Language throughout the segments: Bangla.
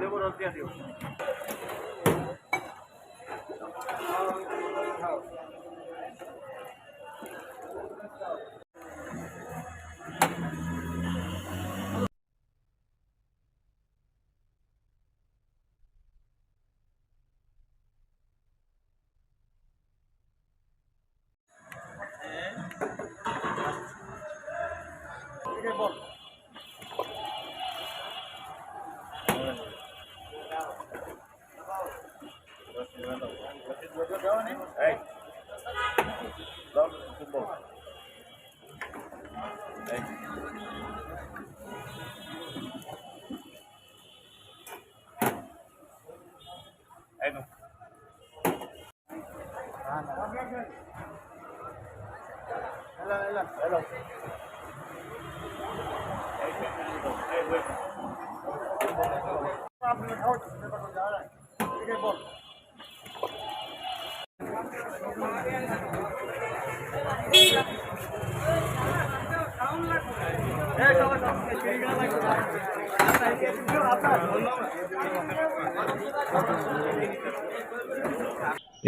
লেবু Hey. Love football. Hey. Hey. Hello, hello, hello. Hey, hey, hey, wait. आप लोग आओ, मैं बता रहा हूँ। ठीक है, बोल।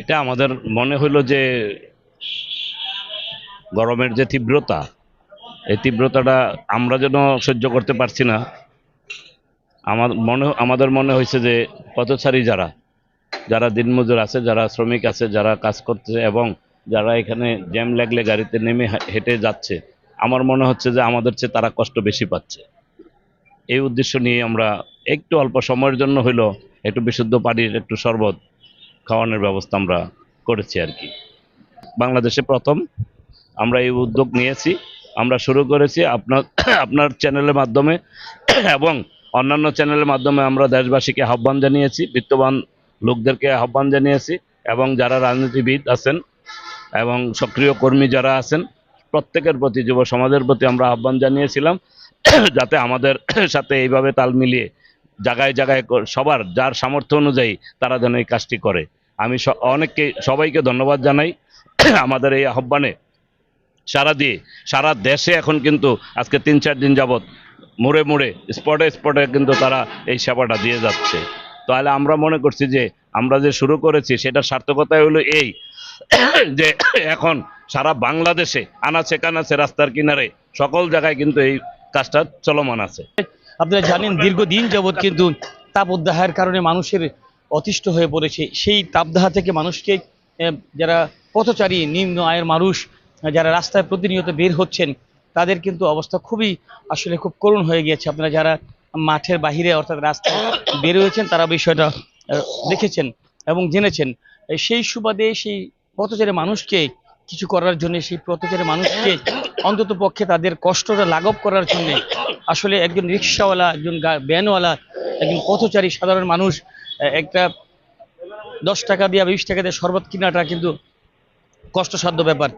এটা আমাদের মনে হলো যে গরমের যে তীব্রতা, এই তীব্রতাটা আমরা যেন সহ্য করতে পারছি না। আমার মনে, আমাদের মনে হয়েছে যে পথচারী যারা যারা দিনমজুর আছে, যারা শ্রমিক আছে, যারা কাজ করছে এবং যারা এখানে জ্যাম লাগলে গাড়িতে নেমে হেঁটে যাচ্ছে, আমার মনে হচ্ছে যে আমাদের চেয়ে তারা কষ্ট বেশি পাচ্ছে। এই উদ্দেশ্য নিয়ে আমরা একটু অল্প সময়ের জন্য হইল একটু বিশুদ্ধ পানির একটু শরবত খাওয়ানোর ব্যবস্থা আমরা করেছি আর কি। বাংলাদেশে প্রথম আমরা এই উদ্যোগ নিয়েছি। আমরা শুরু করেছি আপনার আপনার চ্যানেলের মাধ্যমে এবং অন্যান্য চ্যানেলের মাধ্যমে আমরা দেশবাসীকে আহ্বান জানিয়েছি, বিত্তবান লোকদেরকে আহ্বান জানিয়েছি এবং যারা রাজনীতিবিদ আছেন এবং সক্রিয় কর্মী যারা আছেন, প্রত্যেকের প্রতি, যুব সমাজের প্রতি আমরা আহ্বান জানিয়েছিলাম। যাতে আমাদের সাথে এইভাবে তাল মিলিয়ে জায়গায় জায়গায় সবার যার সামর্থ্য অনুযায়ী তারা যেন এই কাজটি করে। আমি অনেককে, সবাইকে ধন্যবাদ জানাই। আমাদের এই আহ্বানে সারা দিয়ে, সারা দেশে এখন কিন্তু আজকে তিন চার দিন যাবৎ মোড়ে মোড়ে, স্পটে স্পটে কিন্তু তারা এই সেবাটা দিয়ে যাচ্ছে। তাহলে আমরা মনে করছি যে, আমরা যে শুরু করেছি সেটার সার্থকতা হলো এই, যে এখন সারা বাংলাদেশে আনাচে কানাচে রাস্তার কিনারে সকল জায়গায় কিন্তু এই কাজটা চলমান আছে। আপনারা জানেন দীর্ঘদিন যাবৎ কিন্তু তাপ তাপদাহের কারণে মানুষের অতিষ্ঠ হয়ে পড়েছে। সেই তাপদাহা থেকে মানুষকে যারা পথচারী, নিম্ন আয়ের মানুষ, যারা রাস্তায় প্রতিনিয়ত বের হচ্ছেন, তাদের কিন্তু অবস্থা খুবই আসলে খুব করুণ হয়ে গিয়েছে। আপনারা যারা মাঠের বাহিরে অর্থাৎ রাস্তায় বের হয়েছেন, তারা বিষয়টা দেখেছেন এবং জেনেছেন। সেই সুবাদে সেই পথচারী মানুষকে কিছু করার জন্য, সেই পথচারী মানুষকে অন্তত পক্ষে তাদের কষ্টটা লাঘব করার জন্য আসলে একজন রিক্সাওয়ালা, একজন ভ্যানওয়ালা, একজন পথচারী, সাধারণ মানুষ একটা দশ টাকা দিয়ে বিশ টাকা দিয়ে শরবত কেনাটা কিন্তু কষ্টসাধ্য ব্যাপার।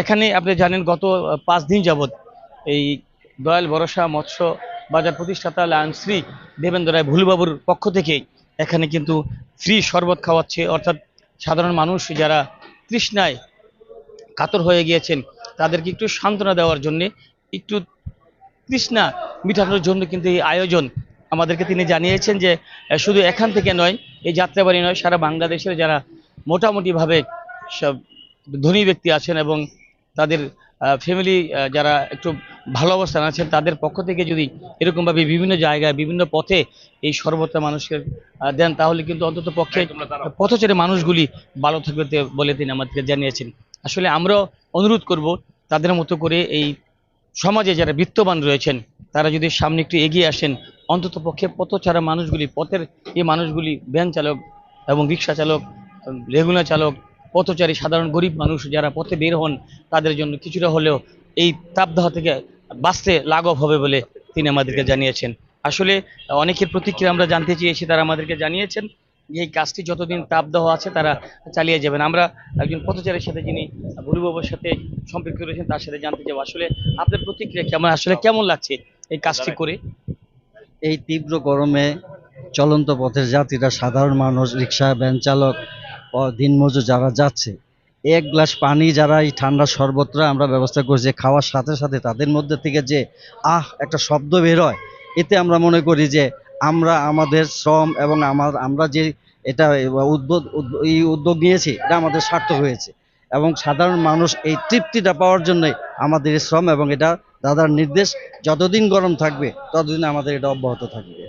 এখানে আপনি জানেন গত পাঁচ দিন যাবৎ এই দয়াল ভরসা মৎস্য বাজার প্রতিষ্ঠাতা লায়ন শ্রী দেবেন্দ্র রায় ভুলবাবুর পক্ষ থেকে এখানে কিন্তু ফ্রি শরবত খাওয়াচ্ছে। অর্থাৎ সাধারণ মানুষ যারা তৃষ্ণায় কাতর হয়ে গিয়েছেন, তাদেরকে একটু সান্ত্বনা দেওয়ার জন্যে, একটু তৃষ্ণা মিটানোর জন্য কিন্তু এই আয়োজন আমাদেরকে তিনি জানিয়েছেন যে শুধু এখান থেকে নয়, এই যাত্রাবাড়ি নয়, সারা বাংলাদেশের যারা মোটামুটিভাবে সব ধনী ব্যক্তি আছেন এবং তাদের ফ্যামিলি যারা একটু ভালো অবস্থান আছেন, তাদের পক্ষ থেকে যদি এরকমভাবে বিভিন্ন জায়গায়, বিভিন্ন পথে এই শরবতটা মানুষকে দেন, তাহলে কিন্তু অন্তত পক্ষে পথচারী মানুষগুলি ভালো থাকবে বলে তিনি আমাদেরকে জানিয়েছেন। আসলে আমরাও অনুরোধ করব তাদের মতো করে এই সমাজে যারা বিত্তবান রয়েছেন তারা যদি সামনে একটু এগিয়ে আসেন, অন্তত পক্ষে পথচারা মানুষগুলি, পথের এই মানুষগুলি, ভ্যান চালক এবং রিক্সা চালক, রেগুলার চালক, পথচারী, সাধারণ গরিব মানুষ যারা পথে বের হন, তাদের জন্য কিছুটা হলেও এই তাপদাহ থেকে বাঁচতে লাঘব হবে বলে তিনি আমাদেরকে জানিয়েছেন। আসলে অনেকের প্রতিক্রিয়া আমরা জানতে চেয়েছি, তারা আমাদেরকে জানিয়েছেন যে এই কাজটি যতদিন তাপদাহ আছে, তারা চালিয়ে যাবেন। আমরা একজন পথচারীর সাথে যিনি ভুলুবাবুর সাথে সম্পৃক্ত রয়েছেন, তার সাথে জানতে চাবো। আসলে আপনার প্রতিক্রিয়া কেমন আসলে কেমন লাগছে? এই কাজটি করে। এই তীব্র গরমে চলন্ত পথের যাত্রীরা সাধারণ মানুষ রিক্সা ভ্যান চালক ও দিনমজুর যারা যাচ্ছে এক গ্লাস পানি যারা এই ঠান্ডা শরবতরা আমরা ব্যবস্থা করছি খাওয়ার সাথে সাথে তাদের মধ্যে থেকে যে আহ একটা শব্দ বের হয় এতে আমরা মনে করি যে আমরা আমাদের শ্রম এবং আমার আমরা যে এটা উদ্যোগ উদ্যোগ- এই উদ্যোগ নিয়েছি এটা আমাদের সার্থক হয়েছে। এবং সাধারণ মানুষ এই তৃপ্তিটা পাওয়ার জন্যই আমাদের শ্রম এবং এটা দাদার নির্দেশ, যতদিন গরম থাকবে, ততদিন আমাদের এটা অব্যাহত থাকবে।